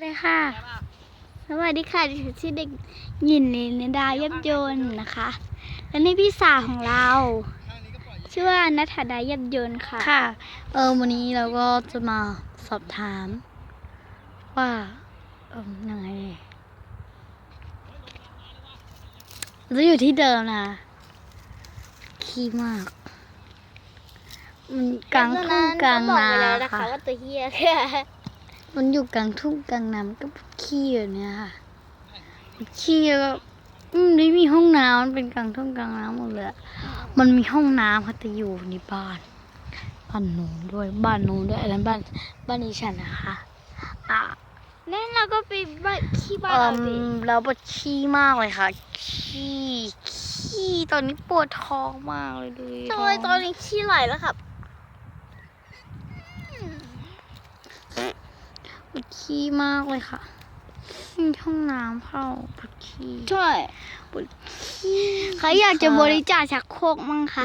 เลยค่ะ สวัสดีค่ะดิฉันชื่อเด็กหญินลินดายับยนต์นะคะ และนี่พี่สาวของเรา ชื่อว่านัทดายับยนต์ค่ะ ค่ะ เออวันนี้เราก็จะมาสอบถาม ว่าเออยังไงดีเราจะอยู่ที่เดิมนะขี้มาก มันกลางทุ่งกลางนาก็บอกไปแล้วนะคะค่ะ ว่าตัวเฮียค่ะ มันอยู่กลางทุ่งกลางนามันก็ขี้อยู่เนี่ยค่ะขี้แล้วก็อืมไม่มีห้องน้ำมันเป็นกลางทุ่งกลางน้ำหมดเลยอะมันมีห้องน้ำค่ะแต่อยู่ในบ้านบ้านหนูด้วยบ้านหนูด้วยอันนั้นบ้านบ้านดิฉันนะคะอะนั่นเราก็ไปบ้านขี้บ้านเอ่เรามดิแล้วปวดขี้มากเลยค่ะขี้ขี้ตอนนี้ปวดท้องมากเลยดูดิทำไมตอนนี้ขี้ไหลแล้วครับ ปว ดขี้มากเลยค่ะมีห้องน้ำเข้าปวดขี้ใช่ปวดขี้ใครอยากจะบริจาคชักโครกมั่งคะ